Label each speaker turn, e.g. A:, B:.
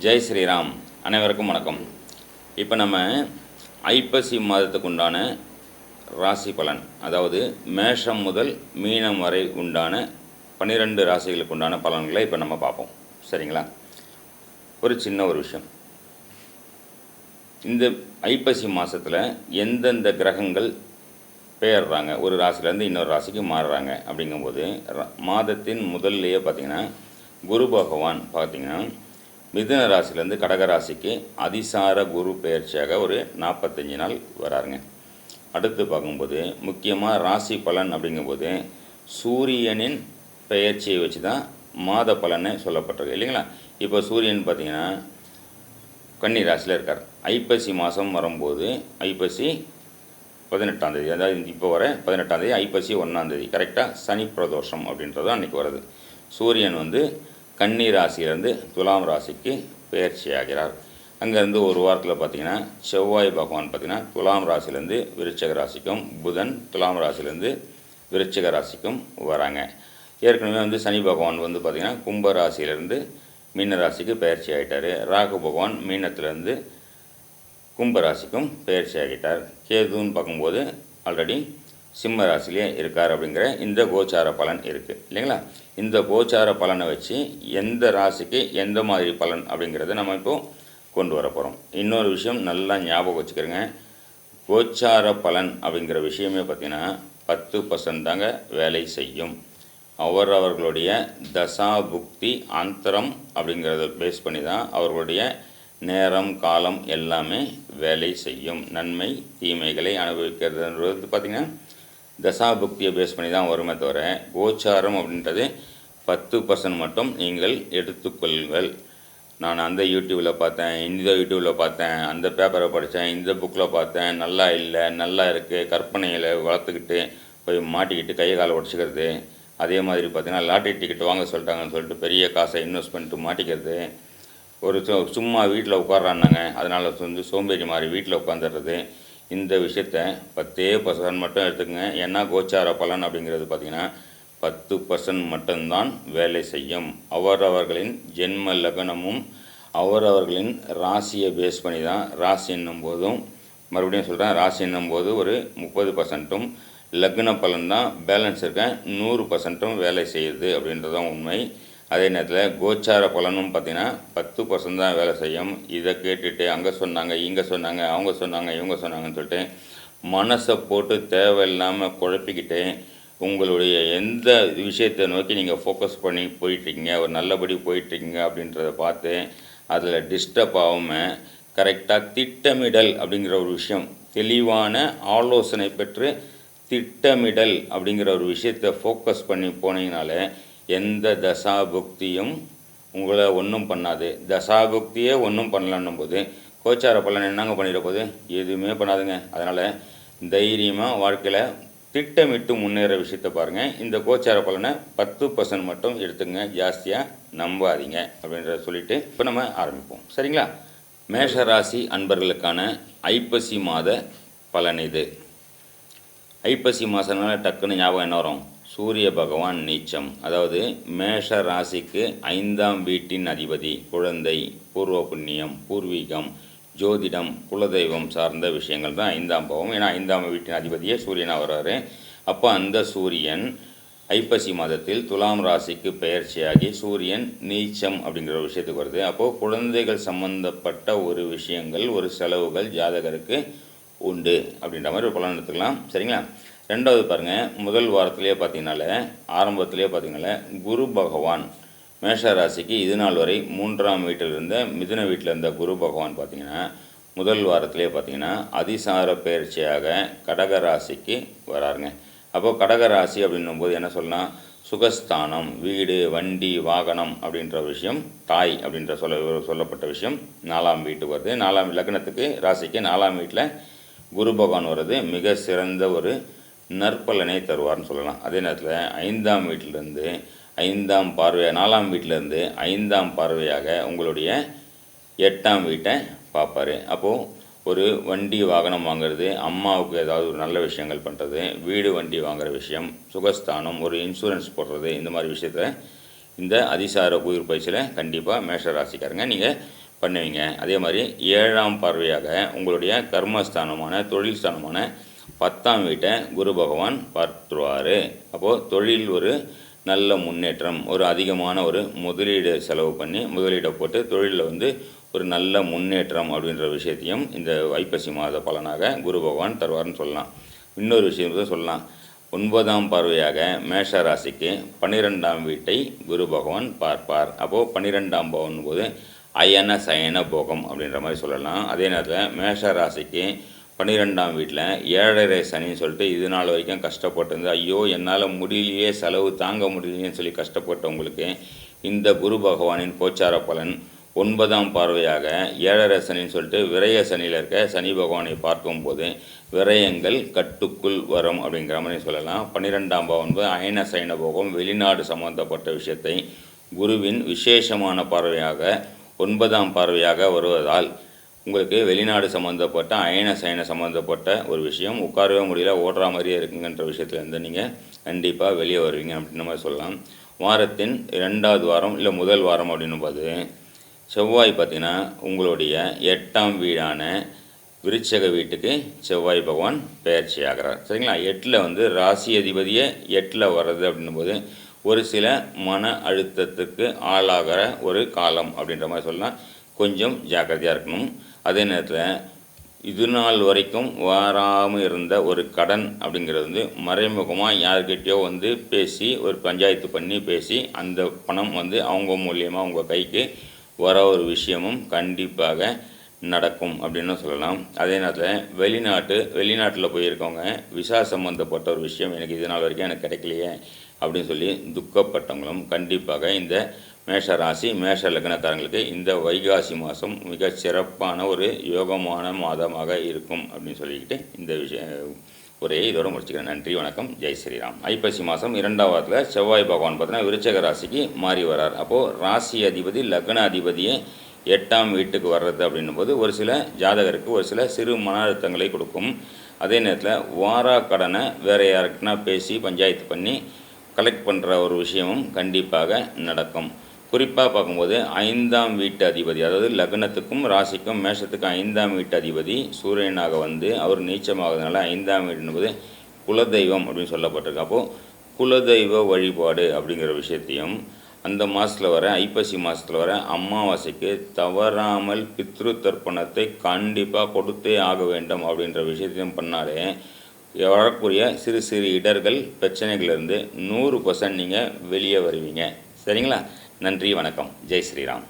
A: ஜெய் ஸ்ரீராம். அனைவருக்கும் வணக்கம். இப்போ நம்ம ஐப்பசி மாதத்துக்கு உண்டான ராசி பலன் அதாவது மேஷம் முதல் மீனம் வரை உண்டான பன்னிரெண்டு ராசிகளுக்கு உண்டான பலன்களை இப்போ நம்ம பார்ப்போம். சரிங்களா? ஒரு சின்ன ஒரு விஷயம். இந்த ஐப்பசி மாதத்தில் எந்தெந்த கிரகங்கள் பெயர்றாங்க? ஒரு ராசிலேருந்து இன்னொரு ராசிக்கு மாறுறாங்க. அப்படிங்கும்போது மாதத்தின் முதல்லையே பார்த்திங்கன்னா குரு பகவான் பார்த்தீங்கன்னா மிதுன ராசிலேருந்து கடகராசிக்கு அதிசார குரு பெயர்ச்சியாக ஒரு நாற்பத்தஞ்சு நாள் வராருங்க. அடுத்து பார்க்கும்போது முக்கியமாக ராசி பலன் அப்படிங்கும்போது சூரியனின் பெயர்ச்சியை வச்சு தான் மாத பலனை சொல்லப்பட்டிருக்கு இல்லைங்களா? இப்போ சூரியன் பார்த்தீங்கன்னா கன்னி ராசியில் இருக்கார். ஐப்பசி மாதம் வரும்போது ஐப்பசி பதினெட்டாந்தேதி அதாவது இப்போ வர பதினெட்டாந்தேதி ஐப்பசி ஒன்றாந்தேதி கரெக்டாக சனி பிரதோஷம் அப்படின்றது அன்றைக்கி வருது சூரியன் வந்து கன்னி ராசியிலேருந்து துலாம் ராசிக்கு பெயர்ச்சி ஆகிறார் அங்கேருந்து ஒரு வாரத்தில் பார்த்தீங்கன்னா செவ்வாய் பகவான் பார்த்திங்கன்னா துலாம் ராசியிலேருந்து விருச்சக ராசிக்கும் புதன் துலாம் ராசியிலேருந்து விருச்சக ராசிக்கும் வராங்க. ஏற்கனவே வந்து சனி பகவான் வந்து பார்த்திங்கன்னா கும்ப ராசியிலேருந்து மீன ராசிக்கு பயிற்சி ஆகிட்டார் ராகு பகவான் மீனத்திலேருந்து கும்ப ராசிக்கும் பெயர்ச்சி ஆகிட்டார் கேதுன்னு பார்க்கும்போது ஆல்ரெடி சிம்ம ராசிலேயே இருக்கார் அப்படிங்கிற இந்த கோச்சார பலன் இருக்குது இல்லைங்களா? இந்த கோச்சார பலனை வச்சு எந்த ராசிக்கு எந்த மாதிரி பலன் அப்படிங்கிறத நம்ம இப்போ கொண்டு வர போகிறோம் இன்னொரு விஷயம் நல்லா ஞாபகம் வச்சுக்கிறோங்க. கோச்சார பலன் அப்படிங்கிற விஷயமே பார்த்திங்கன்னா பத்து பர்சன்ட் தாங்க வேலை செய்யும். அவரவர்களுடைய தசா புக்தி அந்தரம் அப்படிங்கிறத பேஸ் பண்ணி தான் அவர்களுடைய நேரம் காலம் எல்லாமே வேலை செய்யும். நன்மை தீமைகளை அனுபவிக்கிறதுன்றது பார்த்திங்கன்னா தசா புக்தியை பேஸ் பண்ணி தான் வருமே தவிர கோச்சாரம் அப்படின்றது பத்து பர்சன்ட் மட்டும் நீங்கள் எடுத்துக்கொள்ளுங்கள். நான் அந்த யூடியூப்பில் பார்த்தேன் இந்த யூடியூப்பில் பார்த்தேன் அந்த பேப்பரை படித்தேன் இந்த புக்கில் பார்த்தேன் நல்லா இல்லை நல்லா இருக்குது கற்பனையில் வளர்த்துக்கிட்டு போய் மாட்டிக்கிட்டு கையை காலை உடச்சிக்கிறது. அதே மாதிரி பார்த்தீங்கன்னா லாட்ரி டிக்கெட் வாங்க சொல்லிட்டாங்கன்னு சொல்லிட்டு பெரிய காசை இன்வெஸ்ட் பண்ணிட்டு மாட்டிக்கிறது. ஒரு சும்மா வீட்டில் உட்காடுறான்னாங்க அதனால் வந்து சோம்பேறி மாதிரி வீட்டில் உட்காந்துடுறது இந்த விஷயத்த பத்தே பர்சன்ட் மட்டும் எடுத்துக்கங்க. ஏன்னா கோச்சார பலன் அப்படிங்கிறது பார்த்திங்கன்னா பத்து பர்சன்ட் மட்டும்தான் வேலை செய்யும். அவரவர்களின் ஜென்ம லக்னமும் அவரவர்களின் ராசியை பேஸ் பண்ணி தான் ராசி என்னும் போதும். மறுபடியும் சொல்கிறேன் ராசி என்னும் போது ஒரு முப்பது பர்சன்ட்டும் லக்ன பலன் தான். பேலன்ஸ் இருக்க நூறு பர்சன்ட்டும் வேலை செய்யுது அப்படின்றதான் உண்மை. அதே நேரத்தில் கோச்சார பலனும் பார்த்தீங்கன்னா பத்து பர்சன்ட் தான் வேலை செய்யும். இதை கேட்டுட்டு அங்கே சொன்னாங்க இங்கே சொன்னாங்க அவங்க சொன்னாங்க இவங்க சொன்னாங்கன்னு சொல்லிட்டு மனசை போட்டு தேவையில்லாமல் குழப்பிக்கிட்டு உங்களுடைய எந்த விஷயத்தை நோக்கி நீங்கள் ஃபோக்கஸ் பண்ணி போயிட்டுருக்கீங்க ஒரு நல்லபடி போயிட்டுருக்கீங்க அப்படின்றத பார்த்து அதில் டிஸ்டர்ப் ஆகாமல் கரெக்டாக திட்டமிடல் அப்படிங்கிற ஒரு விஷயம் தெளிவான ஆலோசனை பெற்று திட்டமிடல் அப்படிங்கிற ஒரு விஷயத்தை ஃபோக்கஸ் பண்ணி போனீங்கனாலே எந்த தசாபுக்தியும் உங்களை ஒன்றும் பண்ணாது. தசாபுக்தியே ஒன்றும் பண்ணலன்னும் போது கோச்சார பலன் என்னங்க பண்ணிட போகுது? எதுவுமே பண்ணாதுங்க. அதனால் தைரியமாக வாழ்க்கையில் திட்டமிட்டு முன்னேற விஷயத்த பாருங்கள் இந்த கோச்சார பலனை பத்து பர்சன்ட் மட்டும் எடுத்துங்க. ஜாஸ்தியாக நம்பாதீங்க அப்படின்றத சொல்லிட்டு இப்போ நம்ம ஆரம்பிப்போம். சரிங்களா? மேஷராசி அன்பர்களுக்கான ஐப்பசி மாத பலன் இது. ஐப்பசி மாதம்னால டக்குன்னு ஞாபகம் என்ன வரும்? சூரிய பகவான் நீச்சம். அதாவது மேஷ ராசிக்கு ஐந்தாம் வீட்டின் அதிபதி குழந்தை பூர்வ புண்ணியம் பூர்வீகம் ஜோதிடம் குலதெய்வம் சார்ந்த விஷயங்கள் தான் ஐந்தாம் பாவம். ஏன்னா ஐந்தாம் வீட்டின் அதிபதியே சூரியனாக வர்றாரு. அப்போ அந்த சூரியன் ஐப்பசி மாதத்தில் துலாம் ராசிக்கு பெயர்ச்சியாகி சூரியன் நீச்சம் அப்படிங்கிற ஒரு விஷயத்துக்கு வருது. அப்போது குழந்தைகள் சம்பந்தப்பட்ட ஒரு விஷயங்கள் ஒரு செலவுகள் ஜாதகருக்கு உண்டு அப்படின்ற மாதிரி ஒரு பலன் எடுத்துக்கலாம். சரிங்களா? ரெண்டாவது பாருங்கள் முதல் வாரத்திலே பார்த்தீங்கனால ஆரம்பத்திலே பார்த்தீங்கனால குரு பகவான் மேஷ ராசிக்கு இது நாள் வரை மூன்றாம் வீட்டில் இருந்த மிதுன வீட்டில் இருந்த குரு பகவான் பார்த்தீங்கன்னா முதல் வாரத்திலே பார்த்தீங்கன்னா அதிசார பயிற்சியாக கடக ராசிக்கு வராருங்க. அப்போது கடக ராசி அப்படின்னும் போது என்ன சொல்லலாம் சுகஸ்தானம் வீடு வண்டி வாகனம் அப்படின்ற விஷயம் தாய் அப்படின்ற சொல்ல சொல்லப்பட்ட விஷயம் நாலாம் வீட்டுக்கு வருது. நாலாம் லக்னத்துக்கு ராசிக்கு நாலாம் வீட்டில் குரு பகவான் வர்றது மிக சிறந்த ஒரு நற்பலனை தருவார்னு சொல்லலாம். அதே நேரத்தில் ஐந்தாம் வீட்டிலிருந்து ஐந்தாம் பார்வையாக நாலாம் வீட்டிலேருந்து ஐந்தாம் பார்வையாக உங்களுடைய எட்டாம் வீட்டை பார்ப்பாரு. அப்போது ஒரு வண்டி வாகனம் வாங்குறது அம்மாவுக்கு ஏதாவது ஒரு நல்ல விஷயங்கள் பண்ணுறது வீடு வண்டி வாங்குகிற விஷயம் சுகஸ்தானம் ஒரு இன்சூரன்ஸ் போடுறது இந்த மாதிரி விஷயத்த இந்த அதிசார உயிர் பயிற்சியில் கண்டிப்பாக மேஷ ராசிக்காரங்க நீங்கள் பண்ணுவீங்க. அதே மாதிரி ஏழாம் பார்வையாக உங்களுடைய கர்மஸ்தானமான தொழில் ஸ்தானமான பத்தாம் வீட்டை குரு பகவான் பார்த்துருவார். அப்போது தொழில் ஒரு நல்ல முன்னேற்றம் ஒரு அதிகமான ஒரு முதலீடு செலவு பண்ணி முதலீடை போட்டு தொழிலில் வந்து ஒரு நல்ல முன்னேற்றம் அப்படின்ற விஷயத்தையும் இந்த ஐப்பசி மாத பலனாக குரு பகவான் தருவார்னு சொல்லலாம். இன்னொரு விஷயம் சொல்லலாம். ஒன்பதாம் பார்வையாக மேஷ ராசிக்கு பன்னிரெண்டாம் வீட்டை குரு பகவான் பார்ப்பார். அப்போது பன்னிரெண்டாம் பவன் போது அயன சயன போகம் அப்படின்ற மாதிரி சொல்லலாம். அதே நேரத்தில் மேஷ ராசிக்கு பன்னிரெண்டாம் வீட்டில் ஏழரை சனின்னு சொல்லிட்டு இது நாள் வரைக்கும் கஷ்டப்பட்டிருந்து ஐயோ என்னால் முடியலையே செலவு தாங்க முடியலையேன்னு சொல்லி கஷ்டப்பட்டவங்களுக்கு இந்த குரு பகவானின் கோச்சார பலன் ஒன்பதாம் பார்வையாக ஏழரை சனின்னு சொல்லிட்டு விரய சனியில் இருக்க சனி பகவானை பார்க்கும்போது விரயங்கள் கட்டுக்குள் வரும் அப்படிங்கிற மாதிரி சொல்லலாம். பன்னிரெண்டாம் பாவம் அயன சைன போகம் வெளிநாடு சம்பந்தப்பட்ட விஷயத்தை குருவின் விசேஷமான பார்வையாக ஒன்பதாம் பார்வையாக வருவதால் உங்களுக்கு வெளிநாடு சம்மந்தப்பட்ட அயன சயன சம்மந்தப்பட்ட ஒரு விஷயம். உட்காரவே முடியல ஓடுற மாதிரியே இருக்குங்கன்ற விஷயத்துலேருந்து நீங்கள் கண்டிப்பாக வெளியே வருவீங்க அப்படின்ற மாதிரி சொல்லலாம். வாரத்தின் ரெண்டாவது வாரம் இல்லை முதல் வாரம் அப்படின்னும் போது செவ்வாய் பார்த்திங்கன்னா உங்களுடைய எட்டாம் வீடான விருச்சக வீட்டுக்கு செவ்வாய் பகவான் பயிற்சி ஆகிறார். சரிங்களா? எட்டில் வந்து ராசி அதிபதியே எட்டில் வர்றது அப்படின்னும் போது ஒரு சில மன அழுத்தத்துக்கு ஆளாகிற ஒரு காலம் அப்படின்ற மாதிரி சொல்லலாம். கொஞ்சம் ஜாக்கிரதையாக இருக்கணும். அதே நேரத்தில் இது நாள் வரைக்கும் வராமல் இருந்த ஒரு கடன் அப்படிங்கிறது வந்து மறைமுகமாக யார்கிட்டயோ வந்து பேசி ஒரு பஞ்சாயத்து பண்ணி பேசி அந்த பணம் வந்து அவங்க மூலியமாக அவங்க கைக்கு வர ஒரு விஷயமும் கண்டிப்பாக நடக்கும் அப்படின்னு சொல்லலாம். அதே நேரத்தில் வெளிநாட்டு வெளிநாட்டில் போயிருக்கவங்க விசா சம்மந்தப்பட்ட ஒரு விஷயம் எனக்கு இது நாள் வரைக்கும் எனக்கு கிடைக்கலையே அப்படின்னு சொல்லி துக்கப்பட்டவங்களும் கண்டிப்பாக இந்த மேஷ ராசி மேஷ லக்னக்காரங்களுக்கு இந்த வைகாசி மாதம் மிக சிறப்பான ஒரு யோகமான மாதமாக இருக்கும் அப்படின்னு சொல்லிக்கிட்டு இந்த விஷய உரையை இதோட முடிச்சுக்கிறேன். நன்றி வணக்கம் ஜெய் ஸ்ரீராம். ஐப்பசி மாதம் இரண்டாம் வாரத்தில் செவ்வாய் பகவான் பார்த்தீங்கன்னா விருச்சக ராசிக்கு மாறி வரார். அப்போது ராசி அதிபதி லக்ன அதிபதியே எட்டாம் வீட்டுக்கு வர்றது அப்படின்னும் போது ஒரு சில ஜாதகருக்கு ஒரு சில சிறு மன அழுத்தங்களை கொடுக்கும். அதே நேரத்தில் வாரா கடனை வேறு யாருக்குன்னா பேசி பஞ்சாயத்து பண்ணி கலெக்ட் பண்ணுற ஒரு விஷயமும் கண்டிப்பாக நடக்கும். குறிப்பாக பார்க்கும்போது ஐந்தாம் வீட்டு அதிபதி அதாவது லக்னத்துக்கும் ராசிக்கும் மேஷத்துக்கும் ஐந்தாம் வீட்டு அதிபதி சூரியனாக வந்து அவர் நீச்சமாகிறதுனால ஐந்தாம் வீடு என்பது குலதெய்வம் அப்படின்னு சொல்லப்பட்டிருக்கு. அப்போது குலதெய்வ வழிபாடு அப்படிங்கிற விஷயத்தையும் அந்த மாதத்தில் வர ஐப்பசி மாதத்தில் வர அமாவாசைக்கு தவறாமல் பித்ரு தர்ப்பணத்தை கண்டிப்பாக கொடுத்தே ஆக வேண்டும் அப்படின்ற விஷயத்தையும் பண்ணாலே வரக்கூடிய சிறு சிறு இடர்கள் பிரச்சனைகள்லேருந்து நூறு பர்சன்ட் நீங்கள் வெளியே வருவீங்க. சரிங்களா? நன்றி வணக்கம். ஜெய் ஸ்ரீராம்.